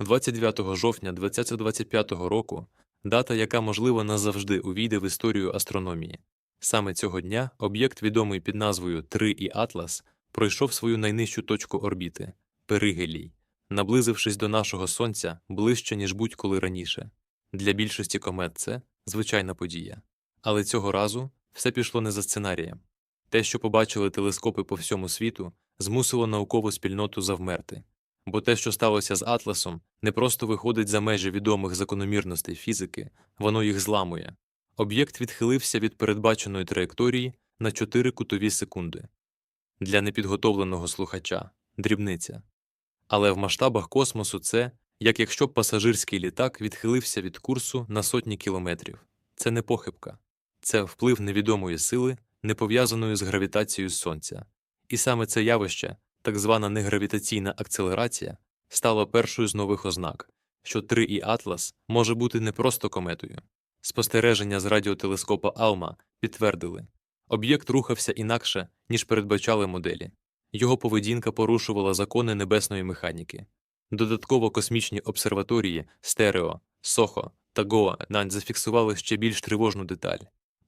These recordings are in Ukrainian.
29 жовтня 2025 року дата, яка, можливо, назавжди увійде в історію астрономії. Саме цього дня об'єкт, відомий під назвою 3 і Атлас, пройшов свою найнижчу точку орбіти Перигелій, наблизившись до нашого Сонця ближче, ніж будь-коли раніше. Для більшості комет це звичайна подія. Але цього разу все пішло не за сценарієм. Те, що побачили телескопи по всьому світу, змусило наукову спільноту завмерти. Бо те, що сталося з Атласом, не просто виходить за межі відомих закономірностей фізики, воно їх зламує. Об'єкт відхилився від передбаченої траєкторії на 4 кутові секунди. Для непідготовленого слухача дрібниця. Але в масштабах космосу це як якщо б пасажирський літак відхилився від курсу на сотні кілометрів. Це не похибка, це вплив невідомої сили, не пов'язаної з гравітацією Сонця. І саме це явище, так звана негравітаційна акцелерація, стало першою з нових ознак, що 3 і Атлас може бути не просто кометою. Спостереження з радіотелескопа Алма підтвердили, об'єкт рухався інакше, ніж передбачали моделі. Його поведінка порушувала закони небесної механіки. Додатково космічні обсерваторії Стерео, Сохо та Гоа Нань зафіксували ще більш тривожну деталь.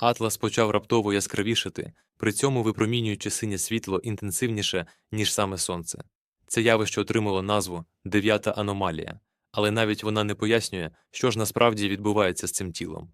Атлас почав раптово яскравішати, при цьому випромінюючи синє світло інтенсивніше, ніж саме сонце. Це явище отримало назву дев'ята аномалія, але навіть вона не пояснює, що ж насправді відбувається з цим тілом.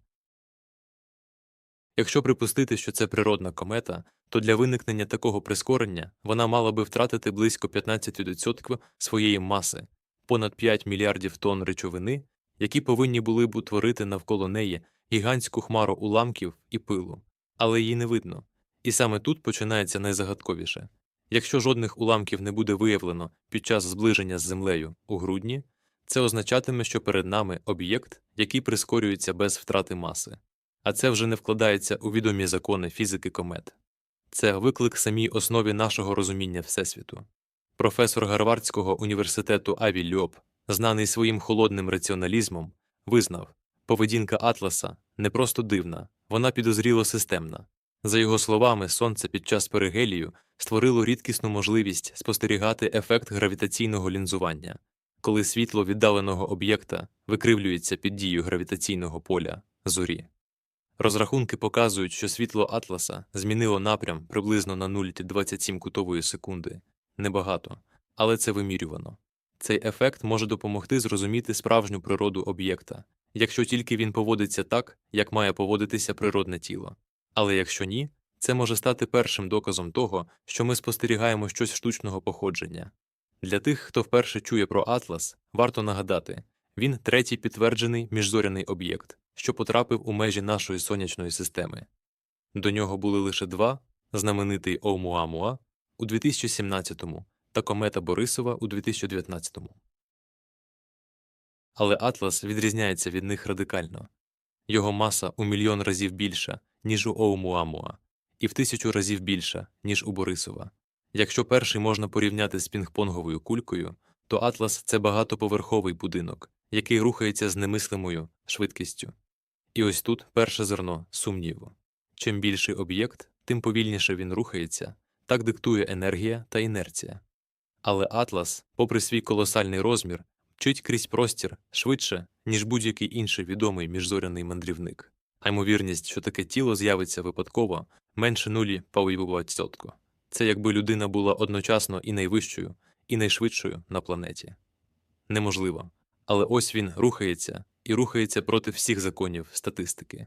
Якщо припустити, що це природна комета, то для виникнення такого прискорення вона мала би втратити близько 15% своєї маси, понад 5 мільярдів тонн речовини, які повинні були б утворити навколо неї гігантську хмару уламків і пилу, але її не видно. І саме тут починається найзагадковіше. Якщо жодних уламків не буде виявлено під час зближення з землею у грудні, це означатиме, що перед нами об'єкт, який прискорюється без втрати маси. А це вже не вкладається у відомі закони фізики комет. Це виклик самій основі нашого розуміння Всесвіту. Професор Гарвардського університету Аві Льоб, знаний своїм холодним раціоналізмом, визнав, поведінка Атласа не просто дивна, вона підозріло системна. За його словами, сонце під час перигелію створило рідкісну можливість спостерігати ефект гравітаційного лінзування, коли світло віддаленого об'єкта викривлюється під дією гравітаційного поля зорі. Розрахунки показують, що світло Атласа змінило напрям приблизно на 0,27 кутової секунди. Небагато, але це вимірювано. Цей ефект може допомогти зрозуміти справжню природу об'єкта, якщо тільки він поводиться так, як має поводитися природне тіло. Але якщо ні, це може стати першим доказом того, що ми спостерігаємо щось штучного походження. Для тих, хто вперше чує про Атлас, варто нагадати він третій підтверджений міжзоряний об'єкт, що потрапив у межі нашої сонячної системи. До нього були лише два знаменитий Оумуамуа у 2017-му та комета Борисова у 2019-му. Але Атлас відрізняється від них радикально. Його маса у мільйон разів більша, ніж у Оумуамуа, і в тисячу разів більша, ніж у Борисова. Якщо перший можна порівняти з пінг-понговою кулькою, то Атлас це багатоповерховий будинок, який рухається з немислимою швидкістю. І ось тут перше зерно сумніву. Чим більший об'єкт, тим повільніше він рухається, так диктує енергія та інерція. Але Атлас, попри свій колосальний розмір, мчить крізь простір швидше, ніж будь-який інший відомий міжзоряний мандрівник, а ймовірність, що таке тіло з'явиться випадково, менше нулі відсотку. Це якби людина була одночасно і найвищою, і найшвидшою на планеті. Неможливо. Але ось він рухається і рухається проти всіх законів статистики.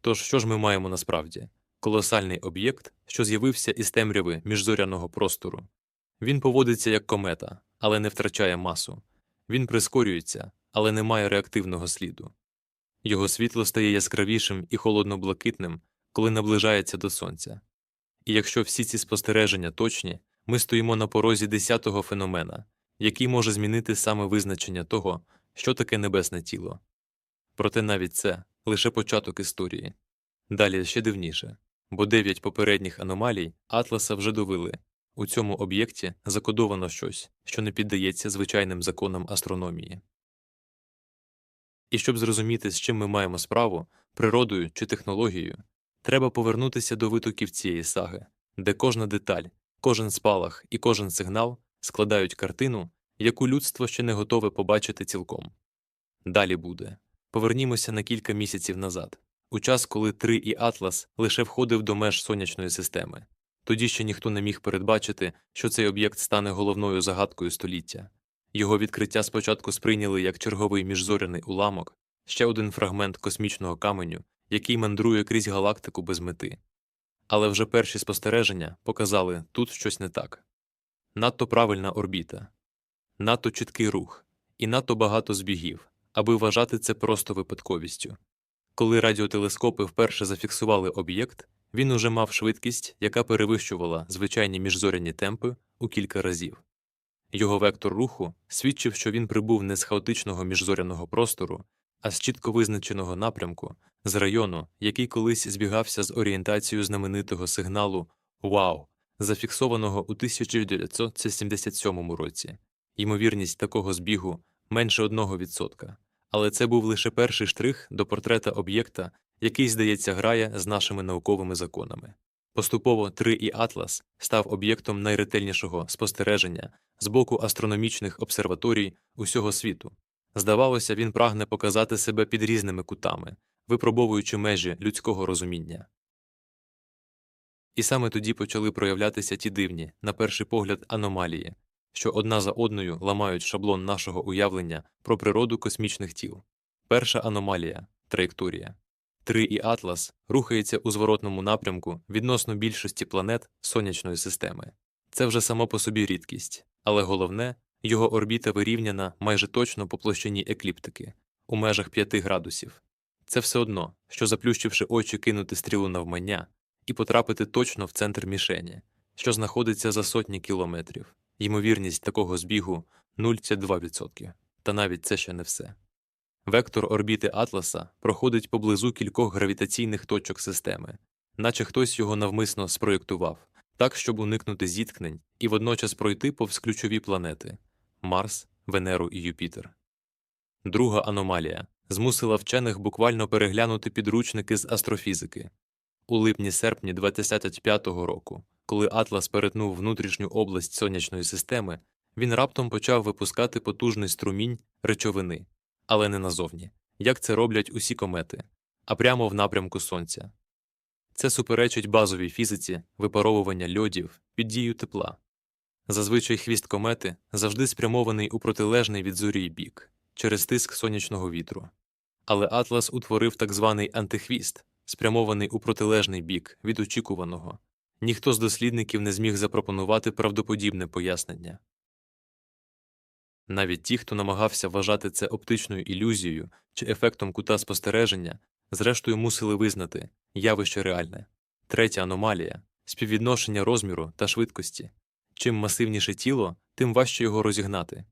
Тож, що ж ми маємо насправді? Колосальний об'єкт, що з'явився із темряви міжзоряного простору. Він поводиться як комета, але не втрачає масу. Він прискорюється, але не має реактивного сліду. Його світло стає яскравішим і холодно-блакитним, коли наближається до сонця. І якщо всі ці спостереження точні, ми стоїмо на порозі десятого феномена, який може змінити саме визначення того, що таке небесне тіло. Проте навіть це лише початок історії. Далі ще дивніше, бо дев'ять попередніх аномалій Атласа вже довели у цьому об'єкті закодовано щось, що не піддається звичайним законам астрономії. І щоб зрозуміти, з чим ми маємо справу, природою чи технологією, треба повернутися до витоків цієї саги, де кожна деталь, кожен спалах і кожен сигнал складають картину, яку людство ще не готове побачити цілком. Далі буде. Повернімося на кілька місяців назад, у час, коли 3 і Атлас лише входив до меж сонячної системи. Тоді ще ніхто не міг передбачити, що цей об'єкт стане головною загадкою століття. Його відкриття спочатку сприйняли як черговий міжзоряний уламок, ще один фрагмент космічного каменю, який мандрує крізь галактику без мети. Але вже перші спостереження показали тут щось не так надто правильна орбіта, надто чіткий рух і надто багато збігів, аби вважати це просто випадковістю. Коли радіотелескопи вперше зафіксували об'єкт, він уже мав швидкість, яка перевищувала звичайні міжзоряні темпи у кілька разів. Його вектор руху свідчив, що він прибув не з хаотичного міжзоряного простору, а з чітко визначеного напрямку, з району, який колись збігався з орієнтацією знаменитого сигналу Вау, зафіксованого у 1977 році. Ймовірність такого збігу менше 1%. Але це був лише перший штрих до портрета об'єкта, який, здається, грає з нашими науковими законами. Поступово 3 і Атлас став об'єктом найретельнішого спостереження з боку астрономічних обсерваторій усього світу. Здавалося, він прагне показати себе під різними кутами, випробовуючи межі людського розуміння. І саме тоді почали проявлятися ті дивні, на перший погляд, аномалії, що одна за одною ламають шаблон нашого уявлення про природу космічних тіл. Перша аномалія траєкторія. 3 і Атлас рухається у зворотному напрямку відносно більшості планет сонячної системи. Це вже само по собі рідкість, але головне, його орбіта вирівняна майже точно по площині екліптики у межах 5 градусів. Це все одно, що заплющивши очі кинути стрілу навмання і потрапити точно в центр мішені, що знаходиться за сотні кілометрів. Ймовірність такого збігу 0,2%. Та навіть це ще не все. Вектор орбіти Атласа проходить поблизу кількох гравітаційних точок системи, наче хтось його навмисно спроєктував, так, щоб уникнути зіткнень і водночас пройти повз ключові планети Марс, Венеру і Юпітер. Друга аномалія змусила вчених буквально переглянути підручники з астрофізики. У липні-серпні 2025 року, коли Атлас перетнув внутрішню область сонячної системи, він раптом почав випускати потужний струмінь речовини, але не назовні, як це роблять усі комети, а прямо в напрямку Сонця. Це суперечить базовій фізиці випаровування льодів під дією тепла. Зазвичай хвіст комети завжди спрямований у протилежний від зорі бік через тиск сонячного вітру. Але Атлас утворив так званий антихвіст, спрямований у протилежний бік від очікуваного. Ніхто з дослідників не зміг запропонувати правдоподібне пояснення. Навіть ті, хто намагався вважати це оптичною ілюзією чи ефектом кута спостереження, зрештою мусили визнати явище реальне. Третя аномалія співвідношення розміру та швидкості. Чим масивніше тіло, тим важче його розігнати.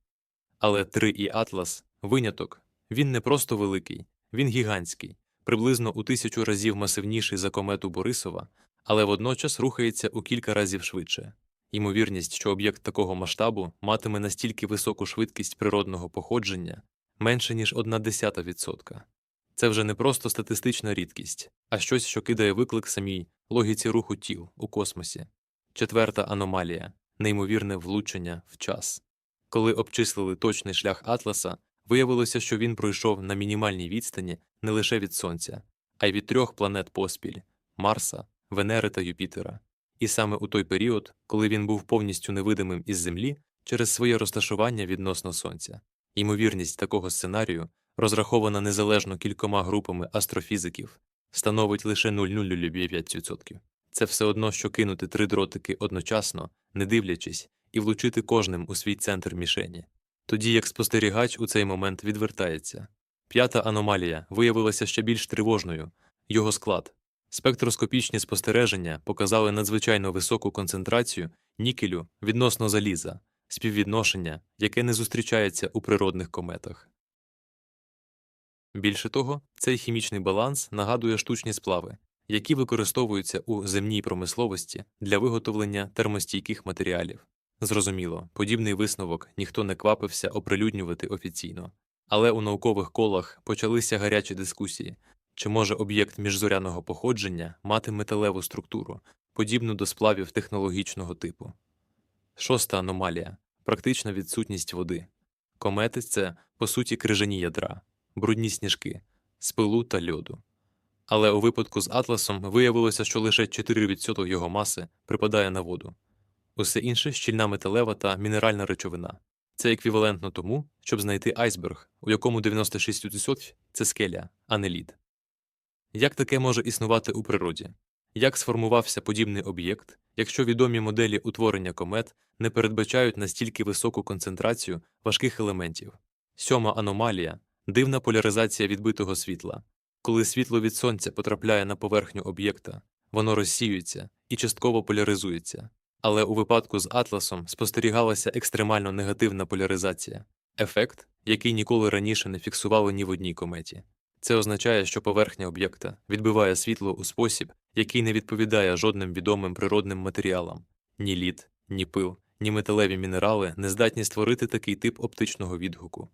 Але 3 і Атлас виняток він не просто великий, він гігантський, приблизно у тисячу разів масивніший за комету Борисова, але водночас рухається у кілька разів швидше. Ймовірність, що об'єкт такого масштабу матиме настільки високу швидкість природного походження менше ніж одна десята відсотка. Це вже не просто статистична рідкість, а щось, що кидає виклик самій логіці руху тіл у космосі. Четверта аномалія неймовірне влучення в час. Коли обчислили точний шлях Атласа, виявилося, що він пройшов на мінімальній відстані не лише від Сонця, а й від трьох планет поспіль Марса, Венери та Юпітера. І саме у той період, коли він був повністю невидимим із Землі через своє розташування відносно Сонця. Ймовірність такого сценарію, розрахована незалежно кількома групами астрофізиків, становить лише 0,005%. Це все одно, що кинути три дротики одночасно, не дивлячись, і влучити кожним у свій центр мішені. Тоді як спостерігач у цей момент відвертається. П'ята аномалія виявилася ще більш тривожною його склад. Спектроскопічні спостереження показали надзвичайно високу концентрацію нікелю відносно заліза, співвідношення, яке не зустрічається у природних кометах. Більше того, цей хімічний баланс нагадує штучні сплави, які використовуються у земній промисловості для виготовлення термостійких матеріалів. Зрозуміло, подібний висновок ніхто не квапився оприлюднювати офіційно, але у наукових колах почалися гарячі дискусії, чи може об'єкт міжзоряного походження мати металеву структуру, подібну до сплавів технологічного типу. Шоста аномалія практична відсутність води. Комети це, по суті, крижані ядра, брудні сніжки, з пилу та льоду. Але у випадку з Атласом виявилося, що лише 4% його маси припадає на воду. Усе інше щільна металева та мінеральна речовина. Це еквівалентно тому, щоб знайти айсберг, у якому 96% це скеля, а не лід. Як таке може існувати у природі? Як сформувався подібний об'єкт, якщо відомі моделі утворення комет не передбачають настільки високу концентрацію важких елементів? Сьома аномалія дивна поляризація відбитого світла. Коли світло від сонця потрапляє на поверхню об'єкта, воно розсіюється і частково поляризується. Але у випадку з Атласом спостерігалася екстремально негативна поляризація ефект, який ніколи раніше не фіксували ні в одній кометі. Це означає, що поверхня об'єкта відбиває світло у спосіб, який не відповідає жодним відомим природним матеріалам ні лід, ні пил, ні металеві мінерали не здатні створити такий тип оптичного відгуку.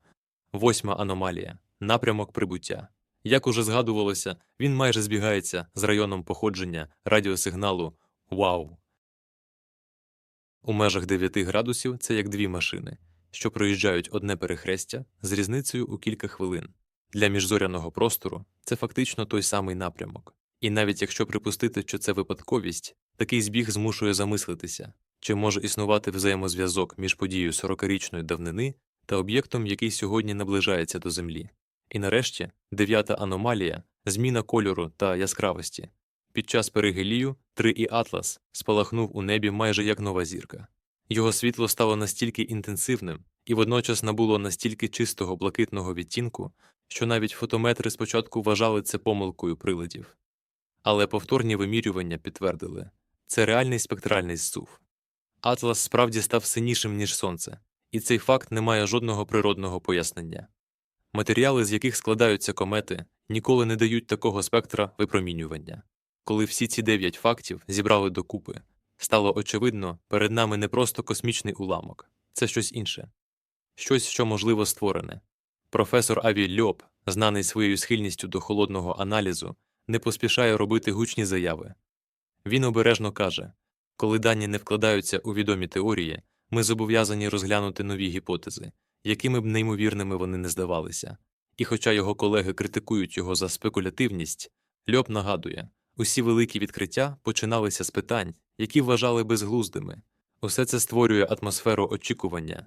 Восьма аномалія напрямок прибуття. Як уже згадувалося, він майже збігається з районом походження радіосигналу Вау. У межах 9 градусів це як дві машини, що проїжджають одне перехрестя з різницею у кілька хвилин. Для міжзоряного простору це фактично той самий напрямок. І навіть якщо припустити, що це випадковість, такий збіг змушує замислитися, чи може існувати взаємозв'язок між подією 40-річної давнини та об'єктом, який сьогодні наближається до Землі. І нарешті дев'ята аномалія зміна кольору та яскравості. Під час перигелію 3І Атлас спалахнув у небі майже як нова зірка. Його світло стало настільки інтенсивним і водночас набуло настільки чистого блакитного відтінку, що навіть фотометри спочатку вважали це помилкою приладів. Але повторні вимірювання підтвердили це реальний спектральний зсув. Атлас справді став синішим, ніж сонце, і цей факт не має жодного природного пояснення. Матеріали, з яких складаються комети, ніколи не дають такого спектра випромінювання. Коли всі ці дев'ять фактів зібрали докупи, стало очевидно, перед нами не просто космічний уламок, це щось інше, щось, що можливо створене. Професор Аві Льоп, знаний своєю схильністю до холодного аналізу, не поспішає робити гучні заяви. Він обережно каже коли дані не вкладаються у відомі теорії, ми зобов'язані розглянути нові гіпотези, якими б неймовірними вони не здавалися. І хоча його колеги критикують його за спекулятивність, Льоп нагадує усі великі відкриття починалися з питань, які вважали безглуздими. Усе це створює атмосферу очікування.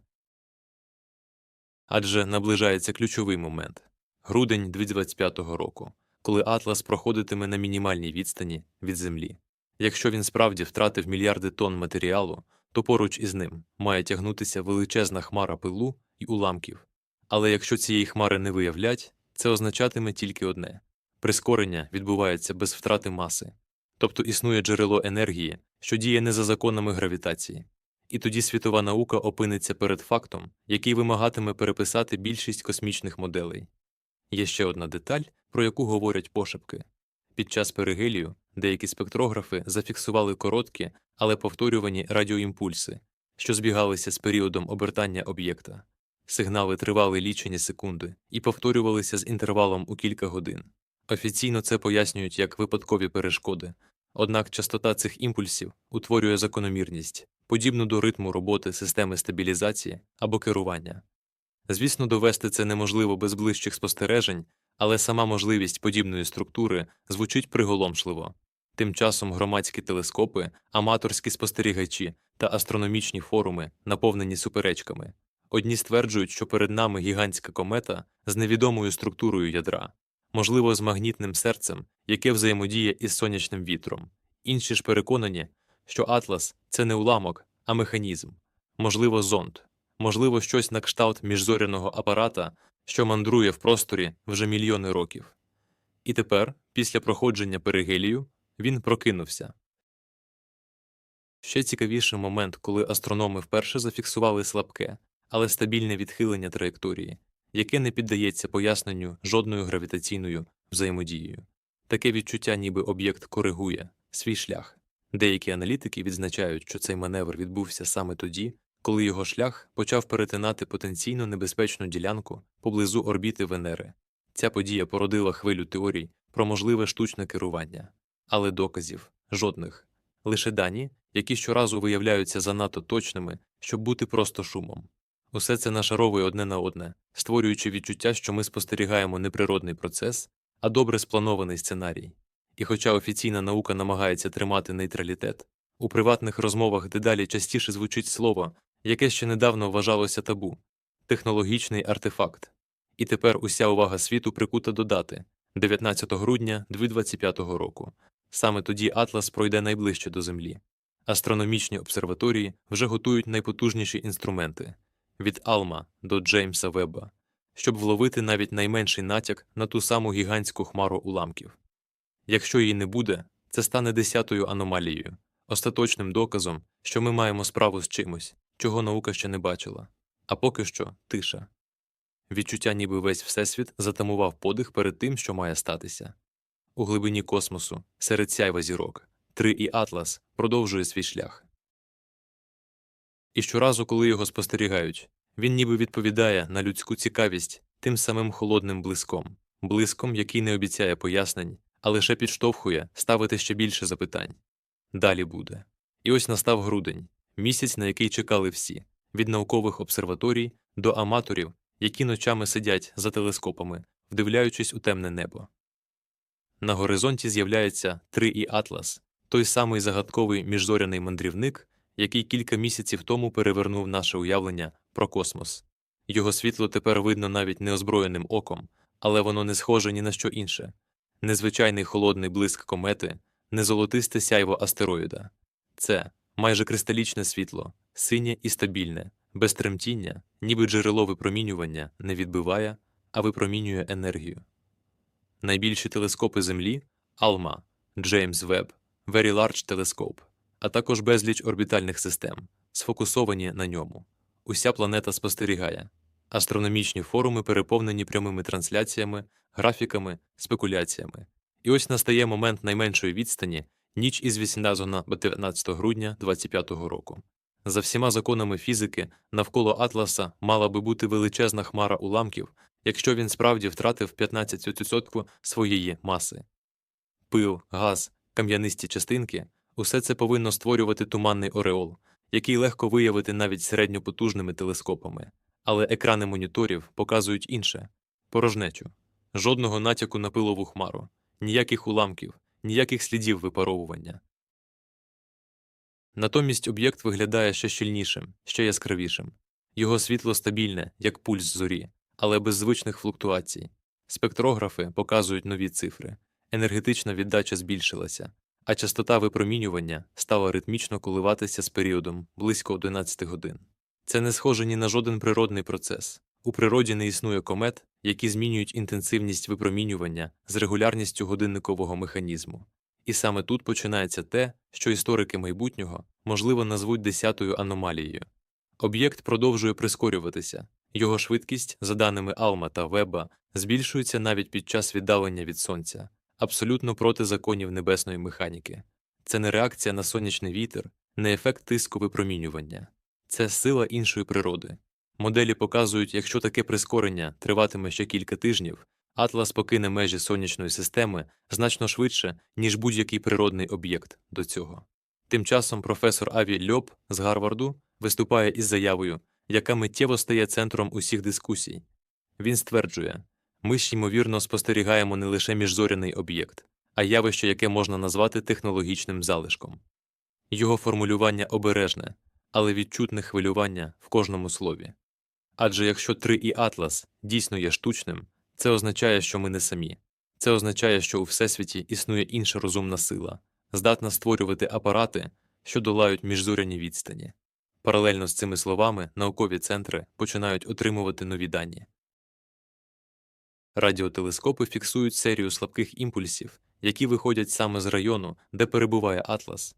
Адже наближається ключовий момент грудень 2025 року, коли Атлас проходитиме на мінімальній відстані від Землі. Якщо він справді втратив мільярди тонн матеріалу, то поруч із ним має тягнутися величезна хмара пилу і уламків. Але якщо цієї хмари не виявлять, це означатиме тільки одне прискорення відбувається без втрати маси, тобто існує джерело енергії, що діє не за законами гравітації. І тоді світова наука опиниться перед фактом, який вимагатиме переписати більшість космічних моделей. Є ще одна деталь, про яку говорять пошепки. Під час перигелію деякі спектрографи зафіксували короткі, але повторювані радіоімпульси, що збігалися з періодом обертання об'єкта. Сигнали тривали лічені секунди і повторювалися з інтервалом у кілька годин. Офіційно це пояснюють як випадкові перешкоди, однак частота цих імпульсів утворює закономірність, подібну до ритму роботи системи стабілізації або керування. Звісно, довести це неможливо без ближчих спостережень, але сама можливість подібної структури звучить приголомшливо. Тим часом громадські телескопи, аматорські спостерігачі та астрономічні форуми наповнені суперечками. Одні стверджують, що перед нами гігантська комета з невідомою структурою ядра, можливо, з магнітним серцем, яке взаємодіє із сонячним вітром. Інші ж переконані, що Атлас це не уламок, а механізм, можливо, зонд, можливо, щось на кшталт міжзоряного апарата, що мандрує в просторі вже мільйони років. І тепер, після проходження перигелію, він прокинувся. Ще цікавіший момент, коли астрономи вперше зафіксували слабке, але стабільне відхилення траєкторії, яке не піддається поясненню жодною гравітаційною взаємодією. Таке відчуття, ніби об'єкт коригує свій шлях. Деякі аналітики відзначають, що цей маневр відбувся саме тоді, коли його шлях почав перетинати потенційно небезпечну ділянку поблизу орбіти Венери. Ця подія породила хвилю теорій про можливе штучне керування, але доказів жодних. Лише дані, які щоразу виявляються занадто точними, щоб бути просто шумом. Усе це нашаровує одне на одне, створюючи відчуття, що ми спостерігаємо не природний процес, а добре спланований сценарій. І хоча офіційна наука намагається тримати нейтралітет, у приватних розмовах дедалі частіше звучить слово, яке ще недавно вважалося табу технологічний артефакт. І тепер уся увага світу прикута до дати 19 грудня 2025 року. Саме тоді Атлас пройде найближче до Землі. Астрономічні обсерваторії вже готують найпотужніші інструменти від Алма до Джеймса Вебба, щоб вловити навіть найменший натяк на ту саму гігантську хмару уламків. Якщо її не буде, це стане десятою аномалією, остаточним доказом, що ми маємо справу з чимось, чого наука ще не бачила. А поки що тиша. Відчуття, ніби весь всесвіт затамував подих перед тим, що має статися. У глибині космосу, серед сяйва зірок, Три і Атлас продовжує свій шлях. І щоразу, коли його спостерігають, він ніби відповідає на людську цікавість тим самим холодним блиском, блиском, який не обіцяє пояснень, а лише підштовхує ставити ще більше запитань. Далі буде. І ось настав грудень, місяць, на який чекали всі від наукових обсерваторій до аматорів, які ночами сидять за телескопами, вдивляючись у темне небо. На горизонті з'являється три і Атлас, той самий загадковий міжзоряний мандрівник, який кілька місяців тому перевернув наше уявлення про космос. Його світло тепер видно навіть неозброєним оком, але воно не схоже ні на що інше незвичайний холодний блиск комети, не золотисте сяйво астероїда. Це майже кристалічне світло, синє і стабільне, без тремтіння, ніби джерело випромінювання не відбиває, а випромінює енергію. Найбільші телескопи Землі Алма, Джеймс Веб, Very Large Telescope, а також безліч орбітальних систем, сфокусовані на ньому. Уся планета спостерігає. Астрономічні форуми переповнені прямими трансляціями, графіками, спекуляціями. І ось настає момент найменшої відстані ніч із 18 на 19 грудня 2025 року. За всіма законами фізики, навколо Атласа мала би бути величезна хмара уламків, якщо він справді втратив 15% своєї маси. Пил, газ, кам'янисті частинки усе це повинно створювати туманний ореол, який легко виявити навіть середньопотужними телескопами. Але екрани моніторів показують інше порожнечу, жодного натяку на пилову хмару, ніяких уламків, ніяких слідів випаровування. Натомість об'єкт виглядає ще щільнішим, ще яскравішим. Його світло стабільне, як пульс зорі, але без звичних флуктуацій. Спектрографи показують нові цифри, енергетична віддача збільшилася, а частота випромінювання стала ритмічно коливатися з періодом близько 11 годин. Це не схоже ні на жоден природний процес. У природі не існує комет, які змінюють інтенсивність випромінювання з регулярністю годинникового механізму. І саме тут починається те, що історики майбутнього можливо назвуть десятою аномалією. Об'єкт продовжує прискорюватися, його швидкість, за даними Алма та Веба, збільшується навіть під час віддалення від сонця, абсолютно проти законів небесної механіки. Це не реакція на сонячний вітер, не ефект тиску випромінювання, це сила іншої природи. Моделі показують, якщо таке прискорення триватиме ще кілька тижнів, Атлас покине межі сонячної системи значно швидше, ніж будь-який природний об'єкт до цього. Тим часом професор Аві Льоб з Гарварду виступає із заявою, яка миттєво стає центром усіх дискусій. Він стверджує, ми ж ймовірно спостерігаємо не лише міжзоряний об'єкт, а явище, яке можна назвати технологічним залишком. Його формулювання обережне, але відчутне хвилювання в кожному слові. Адже якщо 3 і Атлас дійсно є штучним, це означає, що ми не самі. Це означає, що у Всесвіті існує інша розумна сила, здатна створювати апарати, що долають міжзоряні відстані. Паралельно з цими словами наукові центри починають отримувати нові дані. Радіотелескопи фіксують серію слабких імпульсів, які виходять саме з району, де перебуває Атлас.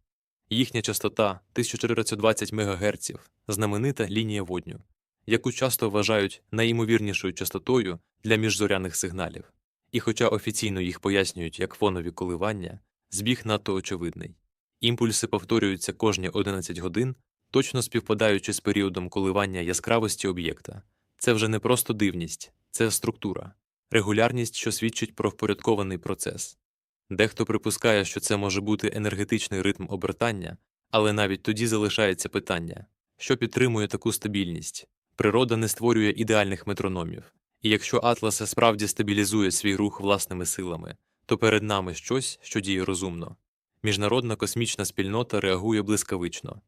Їхня частота 1420 МГц, знаменита лінія водню, яку часто вважають найімовірнішою частотою для міжзоряних сигналів. І хоча офіційно їх пояснюють як фонові коливання, збіг надто очевидний. Імпульси повторюються кожні 11 годин, точно співпадаючи з періодом коливання яскравості об'єкта. Це вже не просто дивність, це структура, регулярність, що свідчить про впорядкований процес. Дехто припускає, що це може бути енергетичний ритм обертання, але навіть тоді залишається питання що підтримує таку стабільність. Природа не створює ідеальних метрономів, і якщо Атлас справді стабілізує свій рух власними силами, то перед нами щось, що діє розумно. Міжнародна космічна спільнота реагує блискавично.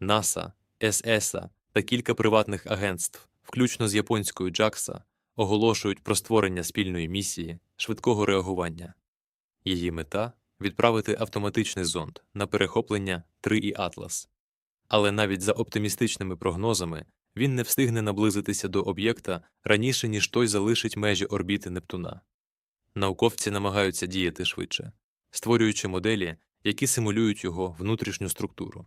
НАСА, СЕСА та кілька приватних агентств, включно з японською JAXA, оголошують про створення спільної місії швидкого реагування. Її мета відправити автоматичний зонд на перехоплення 3І Атлас. Але навіть за оптимістичними прогнозами він не встигне наблизитися до об'єкта раніше, ніж той залишить межі орбіти Нептуна. Науковці намагаються діяти швидше, створюючи моделі, які симулюють його внутрішню структуру.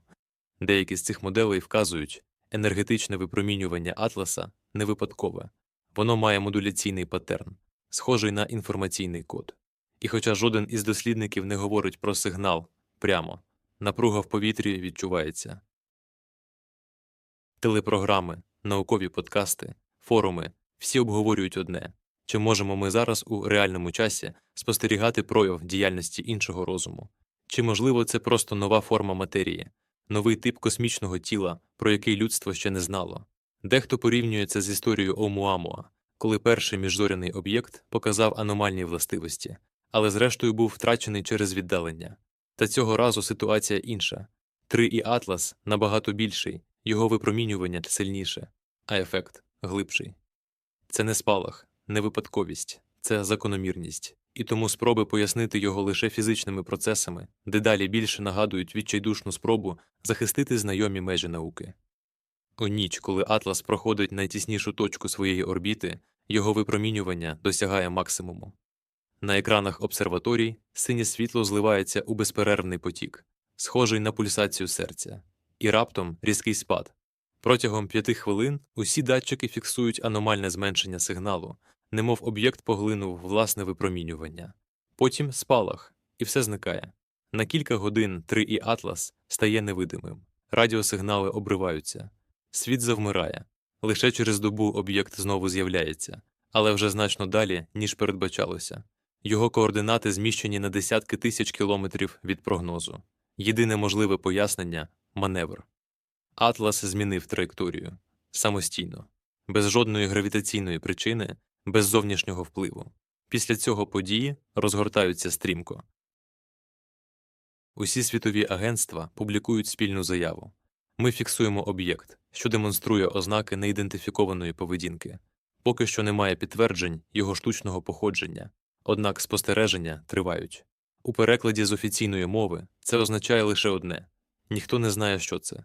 Деякі з цих моделей вказують, енергетичне випромінювання Атласа не випадкове, воно має модуляційний паттерн, схожий на інформаційний код. І хоча жоден із дослідників не говорить про сигнал прямо, напруга в повітрі відчувається. Телепрограми, наукові подкасти, форуми всі обговорюють одне чи можемо ми зараз у реальному часі спостерігати прояв діяльності іншого розуму, чи можливо це просто нова форма матерії, новий тип космічного тіла, про який людство ще не знало. Дехто порівнює це з історією Оумуамуа, коли перший міжзоряний об'єкт показав аномальні властивості, але зрештою був втрачений через віддалення. Та цього разу ситуація інша. Три і Атлас набагато більший, його випромінювання сильніше, а ефект глибший. Це не спалах, не випадковість, це закономірність, і тому спроби пояснити його лише фізичними процесами дедалі більше нагадують відчайдушну спробу захистити знайомі межі науки. У ніч, коли Атлас проходить найтіснішу точку своєї орбіти, його випромінювання досягає максимуму. На екранах обсерваторій синє світло зливається у безперервний потік, схожий на пульсацію серця, і раптом різкий спад. Протягом п'яти хвилин усі датчики фіксують аномальне зменшення сигналу, немов об'єкт поглинув власне випромінювання. Потім спалах, і все зникає. На кілька годин 3 і Атлас стає невидимим, радіосигнали обриваються, світ завмирає. Лише через добу об'єкт знову з'являється, але вже значно далі, ніж передбачалося. Його координати зміщені на десятки тисяч кілометрів від прогнозу. Єдине можливе пояснення маневр. Атлас змінив траєкторію самостійно, без жодної гравітаційної причини, без зовнішнього впливу. Після цього події розгортаються стрімко. Усі світові агентства публікують спільну заяву. Ми фіксуємо об'єкт, що демонструє ознаки неідентифікованої поведінки. Поки що немає підтверджень його штучного походження, однак спостереження тривають. У перекладі з офіційної мови це означає лише одне ніхто не знає, що це.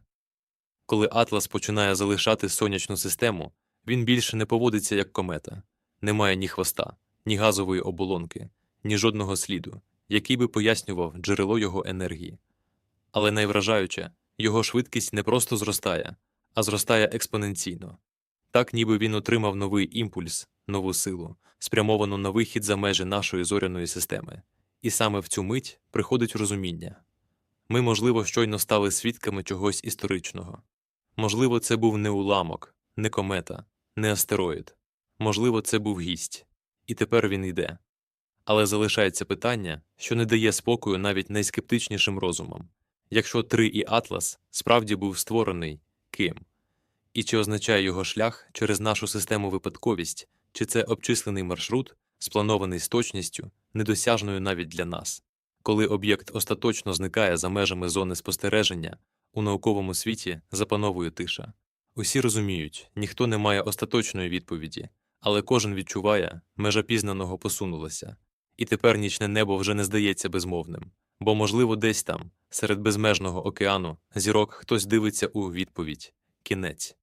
Коли Атлас починає залишати сонячну систему, він більше не поводиться як комета, немає ні хвоста, ні газової оболонки, ні жодного сліду, який би пояснював джерело його енергії. Але найвражаюче, його швидкість не просто зростає, а зростає експоненційно. Так ніби він отримав новий імпульс, нову силу, спрямовану на вихід за межі нашої зоряної системи. І саме в цю мить приходить розуміння ми, можливо, щойно стали свідками чогось історичного. Можливо, це був не уламок, не комета, не астероїд. Можливо, це був гість. І тепер він йде. Але залишається питання, що не дає спокою навіть найскептичнішим розумам якщо 3 і Атлас справді був створений ким? І чи означає його шлях через нашу систему випадковість, чи це обчислений маршрут, спланований з точністю, недосяжною навіть для нас? Коли об'єкт остаточно зникає за межами зони спостереження, у науковому світі запановує тиша. Усі розуміють, ніхто не має остаточної відповіді, але кожен відчуває, межа пізнаного посунулася, і тепер нічне небо вже не здається безмовним, бо, можливо, десь там, серед безмежного океану, зірок хтось дивиться у відповідь кінець.